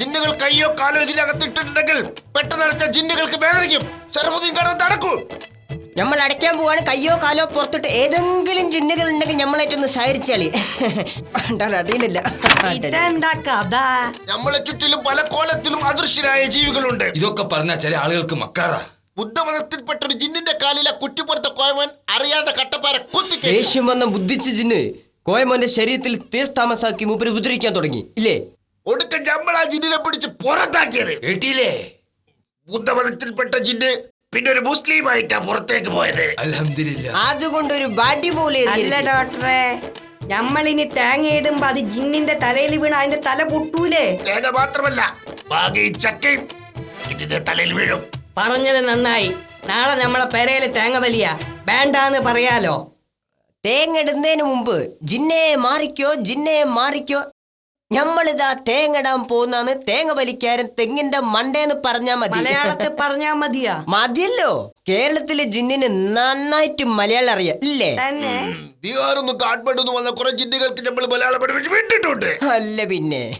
ജിന്നുകൾ കയ്യോ കാലോ ഇതിനകത്ത് ഇട്ടിട്ടുണ്ടെങ്കിൽ പെട്ടെന്ന് ജിന്നുകൾക്ക് വേദനിക്കും. ഷറഫുദ്ദീൻ കാരണം തടക്കൂ നമ്മൾ അടയ്ക്കാൻ പോവാണ്. കയ്യോ കാലോ പുറത്തിട്ട് ഏതെങ്കിലും ജിന്നുകൾ ഉണ്ടെങ്കിൽ നമ്മളേറ്റൊന്ന് സഹരിച്ചാളി ഇതെന്താ കഥ? നമ്മളെ ചുറ്റിലും പല കോലത്തിലും അദൃശ്യരായ ജീവികളുണ്ട്. ഇതൊക്കെ പറഞ്ഞ ചില ആളുകൾക്ക് മക്കാറാ. ബുദ്ധമതത്തിൽപ്പെട്ട ഒരു ജിന്നിന്റെ കാലിലെ കുറ്റിപ്പുറത്തെ കോയവൻ അറിയാതെ കട്ടപ്പാര കുത്തി ദേഷ്യം വന്ന ബുദ്ധിച്ച് ജിന്ന് കോയമോന്റെ ശരീരത്തിൽ തേസ് താമസാക്കി മൂപ്പര് ഉദ്രിക്കാൻ തുടങ്ങി. ഇല്ലേ? ഒടുക്ക നമ്മൾ ആ ജിന്നിനെ പിടിച്ച് പുറത്താക്കിയത്. കേട്ടില്ലേ ബുദ്ധമതത്തിൽപ്പെട്ട ജിന്ന് പിന്നെ ഒരു മുസ്ലിം ആയിട്ടാ പുറത്തേക്ക് പോയത്. അൽഹംദുലില്ല. അതുകൊണ്ട് ഒരു ബാഡി പോലെ അല്ല. ഡോക്ടറെ നമ്മളിനി തേങ്ങ ഇടുമ്പോ അത് ജിന്നിന്റെ തലയിൽ വീണ അതിന്റെ തല പൊട്ടൂലേ? തേങ്ങ മാത്രമല്ല ചക്കയും തലയിൽ വീഴും. പറഞ്ഞത് നന്നായി. നാളെ നമ്മളെ പെരയിൽ തേങ്ങ വലിയ. വേണ്ടാന്ന് പറയാലോ. തേങ്ങ ഇടുന്നതിന് മുമ്പ് ജിന്നെ മാറിക്കോ ജിന്നെ മാറിക്കോ നമ്മളിതാ തേങ്ങ ഇടാൻ പോകുന്നാന്ന് തേങ്ങ വലിക്കാരൻ തെങ്ങിന്റെ മണ്ടേന്ന് പറഞ്ഞാ മതി. മലയാളത്തിൽ പറഞ്ഞാ മതിയാ. മതിയല്ലോ. കേരളത്തിലെ ജിന്നിന് നന്നായിട്ട് മലയാളം അറിയാം. ഇല്ലേ? തന്നെ. ഒന്ന് കാഠ്മണ്ഡു വന്ന കുറെ ജിന്നുകൾക്ക് നമ്മൾ മലയാളം പഠിപ്പിച്ച് വിട്ടിട്ടുണ്ട്. അല്ല പിന്നെ.